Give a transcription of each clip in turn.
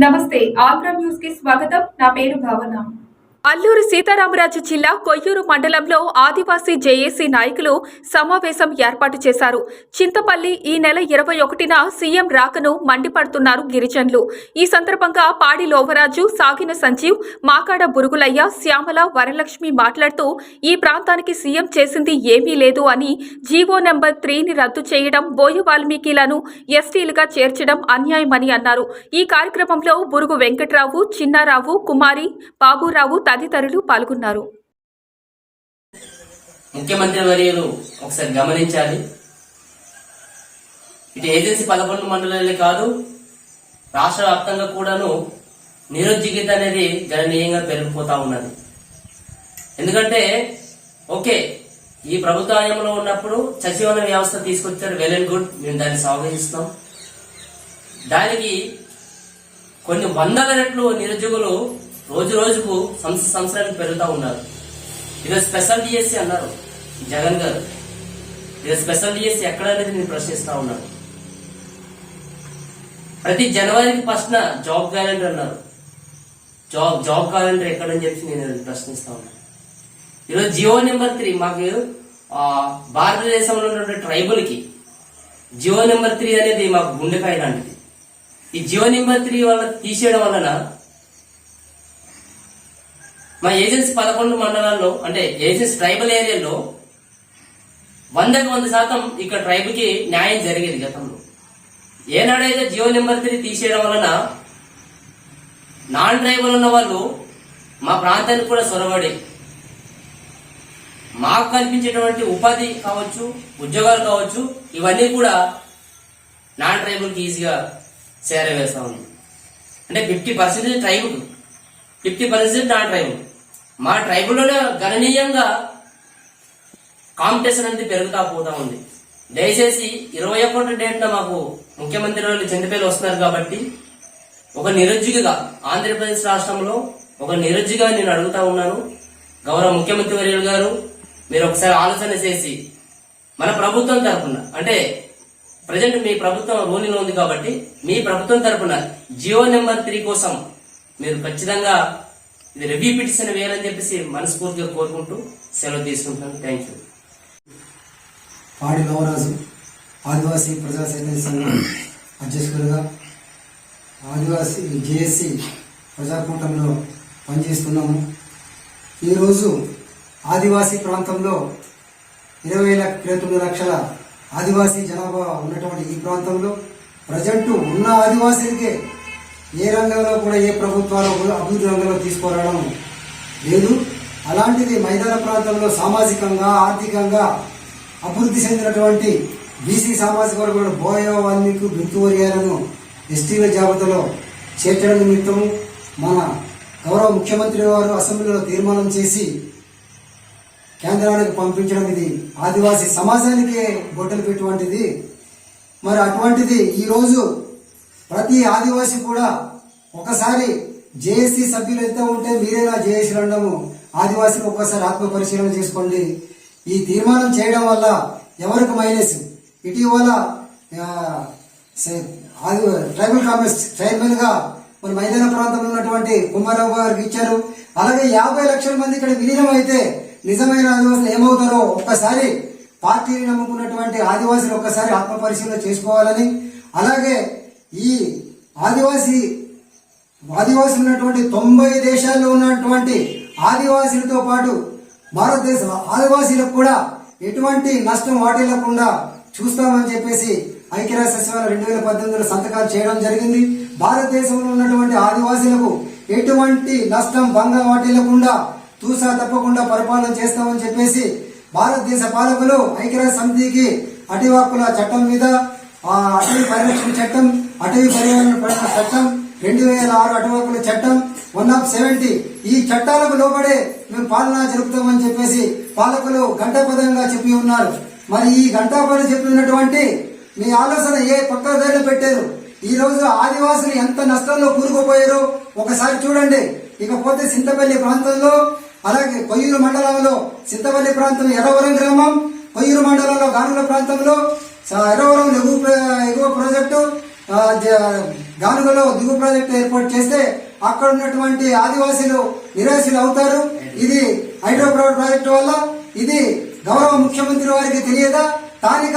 నమస్తే ఆగ్రా న్యూస్కి స్వాగతం. నా పేరు భావన. అల్లూరు సీతారామరాజు జిల్లా కొయ్యూరు మండలంలో ఆదివాసీ జేఏసీ నాయకులు సమావేశం ఏర్పాటు చేశారు. చింతపల్లి ఈ నెల ఇరవై ఒకటిన సీఎం రాకను మండిపడుతున్నారు గిరిజనులు. ఈ సందర్భంగా పాడి లోవరాజు సాగిన సంజీవ్ మాకాడ బురుగులయ్య శ్యామల వరలక్ష్మి మాట్లాడుతూ ఈ ప్రాంతానికి సీఎం చేసింది ఏమీ లేదు అని జీవో నెంబర్ త్రీని రద్దు చేయడం బోయ వాల్మీకిలను ఎస్టీలుగా చేర్చడం అన్యాయమని అన్నారు. ఈ కార్యక్రమంలో బురుగు వెంకట్రావు చిన్నారావు కుమారి బాబురావు తదితరులు పాల్గొన్నారు. ముఖ్యమంత్రి వర్యులు ఒకసారి గమనించాలి. ఇటు ఏజెన్సీ పదకొండు మండలాలే కాదు రాష్ట్ర వ్యాప్తంగా కూడాను నిరుద్యోగిత అనేది గణనీయంగా పెరిగిపోతా ఉన్నది. ఎందుకంటే ఓకే ఈ ప్రభుత్వంలో ఉన్నప్పుడు సచివాలయ వ్యవస్థ తీసుకొచ్చారు వెల్ అండ్ గుడ్ మేము దాన్ని స్వాగతిస్తాం దానికి కొన్ని వందల రెట్లు నిరుద్యోగులు రోజు రోజుకు సంస్ సంవత్సరానికి పెరుగుతూ ఉన్నారు. ఈరోజు స్పెషల్ డిఎస్సి అన్నారు జగన్ గారు. ఈరోజు స్పెషల్ డిఎస్సి ఎక్కడ అనేది నేను ప్రశ్నిస్తా ఉన్నాను. ప్రతి జనవరికి ఫస్ట్ జాబ్ క్యాలెండర్ అన్నారు. జాబ్ జాబ్ క్యాలెండర్ ఎక్కడని చెప్పి నేను ప్రశ్నిస్తా ఉన్నాను ఈరోజు జియో నెంబర్ త్రీ మాకు భారతదేశంలో ఉన్నటువంటి ట్రైబుల్కి జియో నెంబర్ త్రీ అనేది మాకు గుండెకాయ లాంటిది. ఈ జియో నెంబర్ త్రీ వల్ల తీసేయడం వలన మా ఏజెన్సీ పదకొండు మండలాల్లో అంటే ఏజెన్సీ ట్రైబల్ ఏరియాలో వందకు వంద శాతం ఇక్కడ ట్రైబ్కి న్యాయం జరిగేది గతంలో. ఏనాడైతే జియో నెంబర్ త్రీ తీసేయడం వలన నాన్ ట్రైబల్ ఉన్న వాళ్ళు మా ప్రాంతానికి కూడా సొరబడి. మాకు కల్పించేటువంటి ఉపాధి కావచ్చు ఉద్యోగాలు కావచ్చు ఇవన్నీ కూడా నాన్ ట్రైబుల్కి ఈజీగా చేరవేస్తా ఉంది. అంటే fifty percentage tribal fifty percent non tribal. మా ట్రైబుల్లోనే గణనీయంగా కాంపిటీషన్ అనేది పెరుగుతా పోతా ఉంది. దయచేసి ఇరవై ఒకటి డేట్న మాకు ముఖ్యమంత్రి వాళ్ళు చంద్రపేలు వస్తున్నారు కాబట్టి ఒక నిరుద్యోగిగా ఆంధ్రప్రదేశ్ రాష్ట్రంలో ఒక నిరుద్యోగిగా నేను అడుగుతా ఉన్నాను. గౌరవ ముఖ్యమంత్రి వర్యులు గారు మీరు ఒకసారి ఆలోచన చేసి మన ప్రభుత్వం తరపున అంటే ప్రజెంట్ మీ ప్రభుత్వం రూలింగ్ ఉంది కాబట్టి మీ ప్రభుత్వం తరపున జియో నెంబర్ త్రీ కోసం మీరు ఖచ్చితంగా ఇది రివ్యూ పిటిషన్ వేయాలని చెప్పేసి మనస్ఫూర్తిగా కోరుకుంటూ సెలవు తీసుకుంటున్నాను. థ్యాంక్ యూ పాడి గౌరాజు ఆదివాసీ ప్రజా చైతన్య సంఘం అధ్యక్షులుగా ఆదివాసీ జేఏసీ ప్రజాకూటంలో పనిచేస్తున్నాము. ఈరోజు ఆదివాసీ ప్రాంతంలో ఇరవై ఇరవై తొమ్మిది లక్షల ఆదివాసీ జనాభా ఉన్నటువంటి ఈ ప్రాంతంలో ప్రజెంట్ ఉన్న ఆదివాసీలకే ఏ రంగంలో కూడా ఏ ప్రభుత్వాలు అభివృద్ధి రంగంలో తీసుకురావడం లేదు. అలాంటిది మైదాన ప్రాంతంలో సామాజికంగా ఆర్థికంగా అభివృద్ధి చెందినటువంటి బీసీ సామాజిక వర్గంలో బోయ వాల్మీకి బింతువర్యాలను ఎస్టీల జాబితాలో చేర్చడం నిమిత్తం మన గౌరవ ముఖ్యమంత్రి వారు అసెంబ్లీలో తీర్మానం చేసి కేంద్రానికి పంపించడం ఇది. ఆదివాసీ సమాజానికే గొడ్డలు పెట్టువంటిది మరి అటువంటిది ఈరోజు ప్రతి ఆదివాసి కూడా ఒకసారి జేఏసీ సభ్యులు ఎంత ఉంటే మీరేనా జేఏసీలు ఉండము. ఆదివాసీలు ఒక్కసారి ఆత్మ పరిశీలన చేసుకోండి. ఈ తీర్మానం చేయడం వల్ల ఎవరికి మైనస్? ఇటీవల ఆది ట్రైబల్ కాంగ్రెస్ చైర్మన్గా మన మైదాన ప్రాంతంలో ఉన్నటువంటి కుమారావు గారికి ఇచ్చారు. అలాగే యాభై లక్షల మంది ఇక్కడ విలీనం అయితే నిజమైన ఆదివాసులు ఏమవుతారో ఒక్కసారి పార్టీని నమ్ముకున్నటువంటి ఆదివాసులు ఒక్కసారి ఆత్మ పరిశీలన చేసుకోవాలని అలాగే ఈ ఆదివాసీ ఆదివాసులు ఉన్నటువంటి తొంభై దేశాల్లో ఉన్నటువంటి ఆదివాసీలతో పాటు భారతదేశ ఆదివాసీలకు కూడా ఎటువంటి నష్టం వాటిల్లకుండా చూస్తామని చెప్పేసి ఐక్యరాజ్య సచివాలయం రెండు వేల పద్దెనిమిదిలో సంతకాలు చేయడం జరిగింది. భారతదేశంలో ఉన్నటువంటి ఆదివాసీలకు ఎటువంటి నష్టం భంగం వాటిల్లకుండా తూసా తప్పకుండా పరిపాలన చేస్తామని చెప్పేసి భారతదేశ పాలకులు ఐక్యరాజ్య సమితికి అటవీ చట్టం మీద ఆ అటవీ పరిరక్షణ చట్టం అటవీ పర్యావరణ పరిరక్షణ చట్టం రెండు వేల ఆరు అటవీ హక్కుల చట్టం వన్ ఆఫ్ సెవెంటీ. ఈ చట్టాలకు లోబడే మేము పాలన జరుపుతామని చెప్పేసి పాలకులు గంటాపదంగా చెప్పి ఉన్నారు. మరి ఈ గంటాపదం చెప్పినటువంటి మీ ఆలోచన ఏ పక్క దారిలో పెట్టారు? ఈ రోజు ఆదివాసులు ఎంత నష్టంలో కూరుకుపోయారో ఒకసారి చూడండి. ఇకపోతే సింతపల్లి ప్రాంతంలో అలాగే కొయ్యూరు మండలంలో సింతపల్లి ప్రాంతం ఎర్రవరం గ్రామం కొయ్యూరు మండలంలో గానుల ప్రాంతంలో స- ఎర్రవరం ఎగువ ఎగువ ప్రాజెక్టు గానుగలో దిగువ ప్రాజెక్టు ఏర్పాటు చేస్తే అక్కడ ఉన్నటువంటి ఆదివాసీలు నిరాశలు అవుతారు. ఇది హైడ్రోపవర్ ప్రాజెక్టు వల్ల ఇది గౌరవ ముఖ్యమంత్రి వారికి తెలియదా? స్థానిక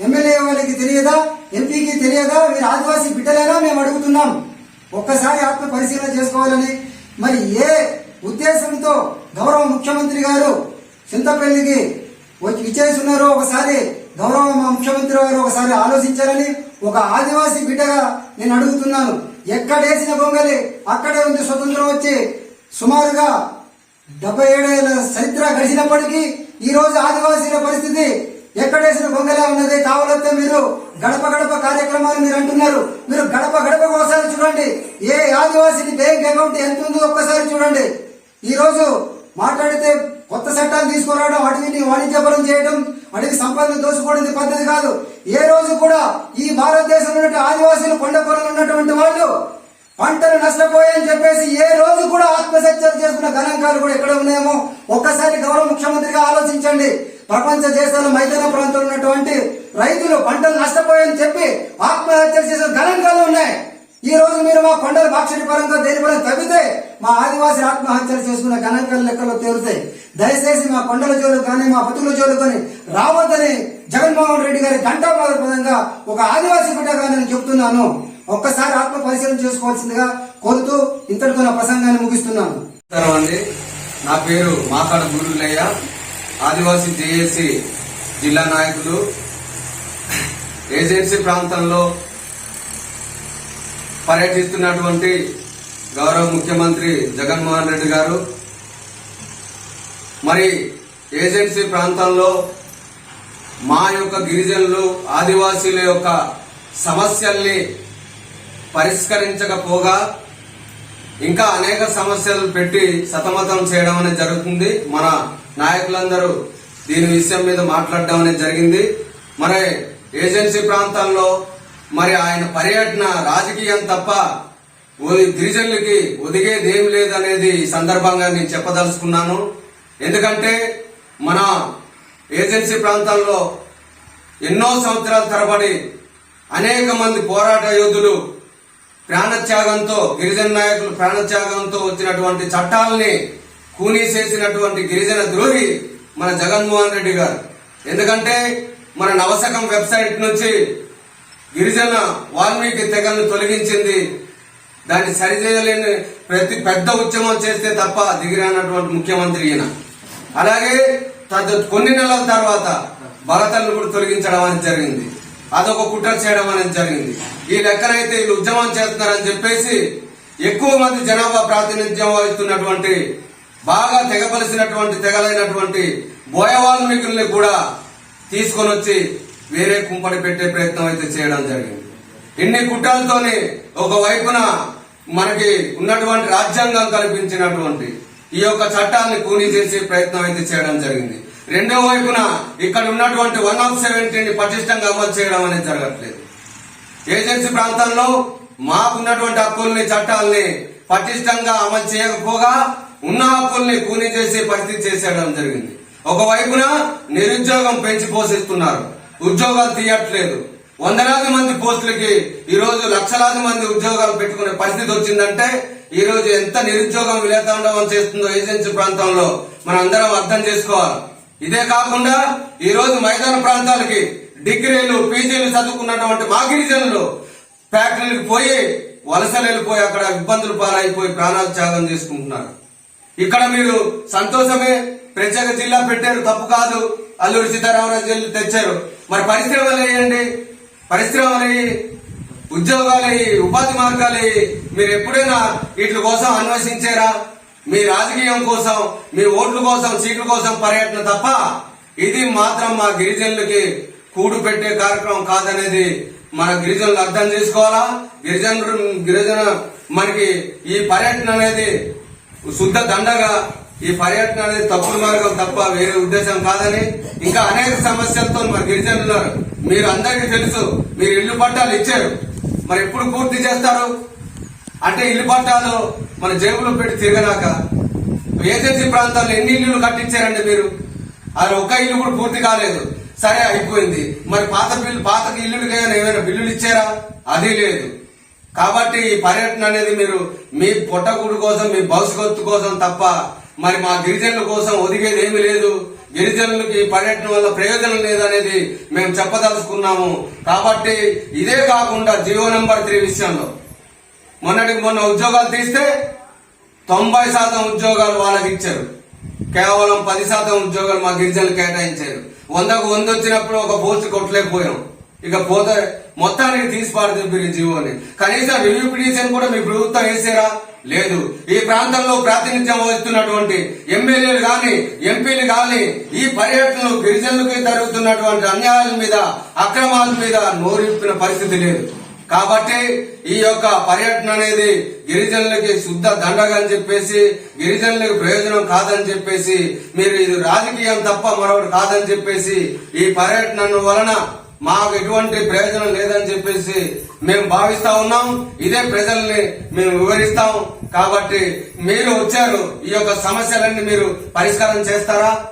ఎమ్మెల్యే వారికి తెలియదా? ఎంపీకి తెలియదా? మీరు ఆదివాసీ బిడ్డలేనా మేము అడుగుతున్నాం. ఒక్కసారి ఆత్మ పరిశీలన చేసుకోవాలని. మరి ఏ ఉద్దేశంతో గౌరవ ముఖ్యమంత్రి గారు చింతపల్లికి వచ్చి ఉన్నారో ఒకసారి గౌరవ ముఖ్యమంత్రి గారు ఒకసారి ఆలోచించాలని ఒక ఆదివాసీ బిడ్డగా నేను అడుగుతున్నాను. ఎక్కడేసిన బొంగలి అక్కడే ఉంది స్వతంత్రం వచ్చి సుమారుగా డెబ్బై ఏడేళ్ళ చరిత్ర గడిచినప్పటికీ ఈ రోజు ఆదివాసీల పరిస్థితి ఎక్కడేసిన బొంగలే ఉన్నది కావాలంటే మీరు గడప గడప కార్యక్రమాలు మీరు అంటున్నారు. మీరు గడప గడప ఒకసారి చూడండి. ఏ ఆదివాసీని బ్యాంక్ అకౌంట్ ఎంత ఉందో ఒక్కసారి చూడండి. ఈ రోజు మాట్లాడితే కొత్త చట్టాలు తీసుకురావడం వాటిని వాణిజ్యపరం చేయడం మనకి సంపదను దోచుకోవడం పద్ధతి కాదు. ఏ రోజు కూడా ఈ భారతదేశంలో ఉన్నటువంటి ఆదివాసీలు కొండ ఉన్నటువంటి వాళ్ళు పంటలు నష్టపోయాయని చెప్పేసి ఏ రోజు కూడా ఆత్మహత్యలు చేసుకున్న గణాంకాలు కూడా ఎక్కడ ఉన్నాయేమో ఒక్కసారి గౌరవ ముఖ్యమంత్రిగా ఆలోచించండి. ప్రపంచ దేశాల మైదాన ప్రాంతంలో ఉన్నటువంటి రైతులు పంటలు నష్టపోయాయని చెప్పి ఆత్మహత్యలు చేసిన గణాంకాలు ఉన్నాయి. ఈ రోజు మీరు మా కొండల బాక్షటి పరంగా దేని తగ్గితే మా ఆదివాసి ఆత్మహత్యలు చేసుకున్న గణాంకాల లెక్కలో తేలుతాయి దయచేసి మా కొండల జోలు కానీ మా బతుకుల జోలు కానీ రావద్దని జగన్మోహన్ రెడ్డి గారి పదంగా ఒక ఆదివాసి బిడ్డగా నేను చెప్తున్నాను. ఒక్కసారి ఆత్మ పరిశీలన చేసుకోవాల్సిందిగా కోరుతూ ఇంతటితో నా ప్రసంగాన్ని ముగిస్తున్నాను. అండి. నా పేరు మాకాడ గురులయ్య ఆదివాసీ జేఏసీ జిల్లా నాయకులు. ఏజెన్సీ ప్రాంతంలో పర్యటిస్తున్నటువంటి గౌరవ ముఖ్యమంత్రి జగన్మోహన్ రెడ్డి గారు. మరి ఏజెన్సీ ప్రాంతంలో మా యొక్క గిరిజనులు ఆదివాసీల యొక్క సమస్యల్ని పరిష్కరించకపోగా ఇంకా అనేక సమస్యలు పెట్టి సతమతం చేయడం అనేది జరుగుతుంది. మన నాయకులందరూ దీని విషయం మీద మాట్లాడడం అనేది జరిగింది. మరి ఏజెన్సీ ప్రాంతంలో మరి ఆయన పర్యటన రాజకీయం తప్ప ఓ- గిరిజనులకి ఒదిగేది ఏం లేదనేది ఈ సందర్భంగా నేను చెప్పదలుచుకున్నాను. ఎందుకంటే మన ఏజెన్సీ ప్రాంతాల్లో ఎన్నో సంవత్సరాల తరబడి అనేక మంది పోరాట యోధులు ప్రాణత్యాగంతో గిరిజన నాయకులు ప్రాణత్యాగంతో వచ్చినటువంటి చట్టాలని కూనీ చేసినటువంటి గిరిజన ద్రోహి మన జగన్మోహన్ రెడ్డి గారు. ఎందుకంటే మన నవశకం వెబ్సైట్ నుంచి గిరిజన వాల్మీకి తెగలను తొలగించింది. దాన్ని సరిచేయలేని ప్రతి పెద్ద ఉద్యమం చేస్తే తప్ప దిగిరానటువంటి ముఖ్యమంత్రి ఈయన. అలాగే తద కొన్ని నెలల తర్వాత భరతలను కూడా తొలగించడం అనేది జరిగింది. అదొక కుట్ర చేయడం అనేది జరిగింది. ఈ లెక్కనైతే వీళ్ళు ఉద్యమం చేస్తున్నారని చెప్పేసి ఎక్కువ మంది జనాభా ప్రాతినిధ్యం వహిస్తున్నటువంటి బాగా తెగపలిసినటువంటి తెగలైనటువంటి బోయ వాల్మీకుల్ని కూడా తీసుకొని వచ్చి వేరే కుంపడి పెట్టే ప్రయత్నం అయితే చేయడం జరిగింది. ఇన్ని కుట్రలతోనే ఒక వైపున మనకి ఉన్నటువంటి రాజ్యాంగం కల్పించినటువంటి ఈ యొక్క చట్టాన్ని కూనీ చేసే ప్రయత్నం అయితే చేయడం జరిగింది. రెండో వైపున ఇక్కడ ఉన్నటువంటి వన్ ఆఫ్ సెవెంటీని పటిష్టంగా అమలు చేయడం అనేది జరగట్లేదు. ఏజెన్సీ ప్రాంతంలో మాకున్నటువంటి హక్కుల్ని చట్టాలని పటిష్టంగా అమలు చేయకపోగా ఉన్న హక్కుల్ని కూనీ చేసే పరిస్థితి చేసేయడం జరిగింది. ఒకవైపున నిరుద్యోగం పెంచి పోషిస్తున్నారు. ఉద్యోగాలు తీయట్లేదు. వందలాది మంది పోస్టులకి ఈ రోజు లక్షలాది మంది ఉద్యోగాలు పెట్టుకునే పరిస్థితి వచ్చిందంటే ఈ రోజు ఎంత నిరుద్యోగం విలేతాండవం చేస్తుందో ఏజెన్సీ ప్రాంతంలో మనం అందరం అర్థం చేసుకోవాలి. ఇదే కాకుండా ఈ రోజు మైదాన ప్రాంతాలకి డిగ్రీలు పీజీలు చదువుకున్నటువంటి మా గిరిజనులు ఫ్యాక్టరీలకు పోయి వలసలు వెళ్ళిపోయి అక్కడ ఇబ్బందులు పాలైపోయి ప్రాణాలు త్యాగం చేసుకుంటున్నారు. ఇక్కడ మీరు సంతోషమే. ప్రత్యేక జిల్లా పెట్టారు తప్పు కాదు. అల్లూరి సీతారామరాజు తెచ్చారు. మరి పరిశ్రమలు వేయండి పరిశ్రమలు ఉద్యోగాలు ఉపాధి మార్గాలు మీరు ఎప్పుడైనా వీటి కోసం అన్వేషించారా? మీ రాజకీయం కోసం మీ ఓట్ల కోసం సీట్ల కోసం పర్యటన తప్ప ఇది మాత్రం మా గిరిజనులకి కూడు పెట్టే కార్యక్రమం కాదనేది మన గిరిజనులు అర్థం చేసుకోవాలా? గిరిజనులు గిరిజన మనకి ఈ పర్యటన అనేది శుద్ధ దండగా ఈ పర్యటన అనేది తప్పుడు మార్గం తప్ప వేరే ఉద్దేశం కాదని ఇంకా అనేక సమస్యలతో మరి గిరిజనులు ఉన్నారు. మీరు అందరికీ తెలుసు మీరు ఇల్లు పట్టాలు ఇచ్చారు. మరి ఎప్పుడు పూర్తి చేస్తారు? అంటే ఇల్లు పట్టాలు మన జేబులో పెట్టి తిరగనాక ఏజెన్సీ ప్రాంతాల్లో ఎన్ని ఇల్లులు కట్టించారండి మీరు? అది ఒక్క ఇల్లు కూడా పూర్తి కాలేదు. సరే అయిపోయింది. మరి పాత బిల్లు పాత ఇల్లులకి ఏమైనా ఏమైనా బిల్లులు ఇచ్చారా? అది లేదు. కాబట్టి ఈ పర్యటన అనేది మీరు మీ పొట్టకుడు కోసం మీ భవిష్యత్తు కోసం తప్ప మరి మా గిరిజనుల కోసం ఒదిగేది ఏమీ లేదు. గిరిజనులకి పర్యటన వల్ల ప్రయోజనం లేదనేది మేము చెప్పదలుచుకున్నాము. కాబట్టి ఇదే కాకుండా జియో నెంబర్ త్రీ విషయంలో. మొన్నటికి మొన్న ఉద్యోగాలు తీస్తే తొంభై శాతం ఉద్యోగాలు వాళ్ళకి ఇచ్చారు. కేవలం పది శాతం ఉద్యోగాలు మా గిరిజనులు కేటాయించారు. వందకు వంద వచ్చినప్పుడు ఒక పోస్ట్ కొట్టలేకపోయాం. ఇక పోతే మొత్తానికి తీసి పాడుతుంది జీవోని కనీసం రివ్యూ పిటిషన్ కూడా మీ ప్రభుత్వం వేసారా? లేదు. ఈ ప్రాంతంలో ప్రాతినిధ్యం వహిస్తున్నటువంటి ఎమ్మెల్యేలు గాని ఎంపీలు గాని ఈ పర్యటనలు గిరిజనులకి జరుగుతున్నటువంటి అన్యాయాల మీద అక్రమాల మీద నోరిప్పిన పరిస్థితి లేదు. కాబట్టి ఈ యొక్క పర్యటన అనేది గిరిజనులకి శుద్ధ దండగా అని చెప్పేసి గిరిజనులకు ప్రయోజనం కాదని చెప్పేసి మీరు ఇది రాజకీయం తప్ప మరొకటి కాదని చెప్పేసి ఈ పర్యటన వలన మాకు ఎటువంటి ప్రయోజనం లేదని చెప్పేసి మేము భావిస్తా ఉన్నాం. ఇదే ప్రజల్ని మేము వివరిస్తాం. కాబట్టి మీరు వచ్చారు. ఈ యొక్క సమస్యలన్నీ మీరు పరిష్కారం చేస్తారా?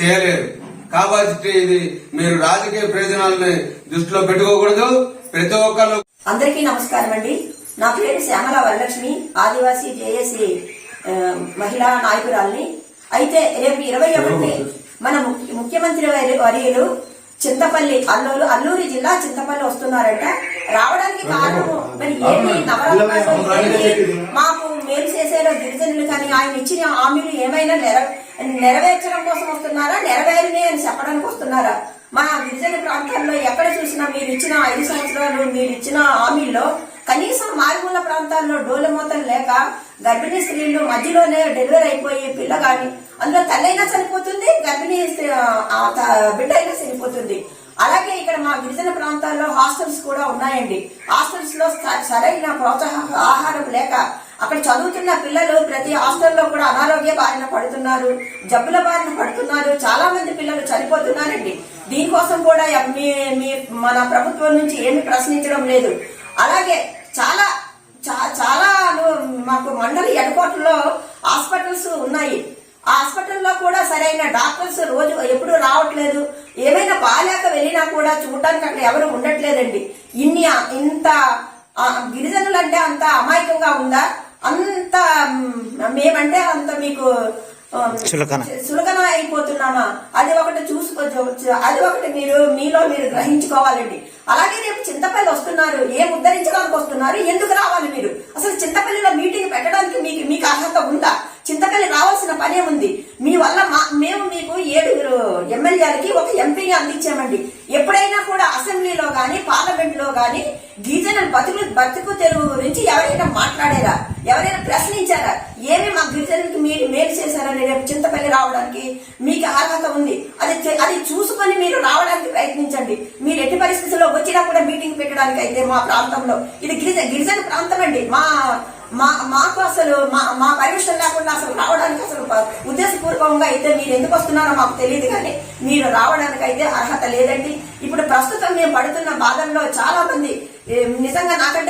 చేయలేరు కాబట్టి ఇది మీరు రాజకీయ ప్రయోజనాలని దృష్టిలో పెట్టుకోకూడదు. ప్రతి ఒక్కరు అందరికీ నమస్కారం అండి. నా పేరు శ్యామల వరలక్ష్మి. ఆదివాసీ జేఏసీ మహిళా నాయకురాల్ని. అయితే రేపు ఇరవై ఒకటి మన ముఖ్య- ముఖ్యమంత్రి వరి- వర్యులు చింతపల్లి అల్లూరు అల్లూరి జిల్లా చింతపల్లి వస్తున్నారంట. రావడానికి కారణము మరి ఏంటి నవరత్నాలు? మాకు మేలు చేసేలో గిరిజనులు కానీ ఆయన ఇచ్చిన హామీలు ఏమైనా నెర నెరవేర్చడం కోసం వస్తున్నారా? నెరవేరిని అని చెప్పడానికి వస్తున్నారా? మా గిరిజన ప్రాంతాల్లో ఎక్కడ చూసినా మీరు ఇచ్చిన ఐదు సంవత్సరాలు మీరు ఇచ్చిన హామీల్లో కనీసం మారుమూల ప్రాంతాల్లో డోలమూతలు లేక గర్భిణీ స్త్రీలు మధ్యలోనే డెలివరీ అయిపోయి పిల్ల కానీ అందులో తల్లైనా చనిపోతుంది గర్భిణీ బిడ్డ అయినా చనిపోతుంది. అలాగే ఇక్కడ మా గిరిజన ప్రాంతాల్లో హాస్టల్స్ కూడా ఉన్నాయండి. హాస్టల్స్లో స- సరైన ప్రోత్సాహ ఆహారం లేక అక్కడ చదువుతున్న పిల్లలు ప్రతి హాస్టల్లో కూడా అనారోగ్య బారిన పడుతున్నారు జబ్బుల బారిన పడుతున్నారు చాలా మంది పిల్లలు చనిపోతున్నారండి. దీనికోసం కూడా మీ మన ప్రభుత్వం నుంచి ఏమి ప్రశ్నించడం లేదు. అలాగే చాలా చాలా మాకు మండలి ఎడకోటలో హాస్పిటల్స్ ఉన్నాయి. ఆ హాస్పిటల్లో కూడా సరైన డాక్టర్స్ రోజు ఎప్పుడు రావట్లేదు. ఏమైనా బాగాలేక వెళ్ళినా కూడా చూడటానికి అక్కడ ఎవరు ఉండట్లేదండి. ఇన్ని ఇంత ఆ, గిరిజనులంటే అంత అమాయకంగా ఉందా? అంత మేమంటే అంత మీకు సులకన అయిపోతున్నామా? అది ఒకటి చూసుకో అది ఒకటి మీరు మీలో మీరు గ్రహించుకోవాలండి. అలాగే రేపు చింతపల్లి వస్తున్నారు. ఏం ఉద్ధరించడానికి వస్తున్నారు? ఎందుకు రావాలి మీరు? అసలు చింతపల్లిలో మీటింగ్ పెట్టడానికి మీకు మీకు అర్హత ఉందా? చింతపల్లి రావాల్సిన పనే ఉంది. మీ వల్ల మా మేము మీకు ఏడుగురు ఎమ్మెల్యేలకి ఒక ఎంపీని అందించామండి. ఎప్పుడైనా కూడా అసెంబ్లీలో గాని పార్లమెంట్లో గాని గిరిజనుల బతుకు బతుకు తెలుగు గురించి ఎవరైనా మాట్లాడారా? ఎవరైనా ప్రశ్నించారా? ఏమి మా గిరిజనులకి మీరు మేలు చేశారని రేపు చింతపల్లి రావడానికి మీకు అర్హత ఉంది. అది అది చూసుకొని మీరు రావడానికి ప్రయత్నించండి. మీరు ఎట్టి పరిస్థితుల్లో వచ్చినా కూడా మీటింగ్ పెట్టడానికి అయితే మా ప్రాంతంలో. ఇది గిరిజన గిరిజన ప్రాంతం అండి. మా మా మాకు అసలు మా మా పర్మిషన్ లేకుండా అసలు రావడానికి అసలు ఉద్దేశపూర్వకంగా అయితే మీరు ఎందుకు వస్తున్నారో మాకు తెలియదు కానీ మీరు రావడానికి అయితే అర్హత లేదండి. ఇప్పుడు ప్రస్తుతం మేము పడుతున్న బాధల్లో చాలా మంది నిజంగా నాకంటే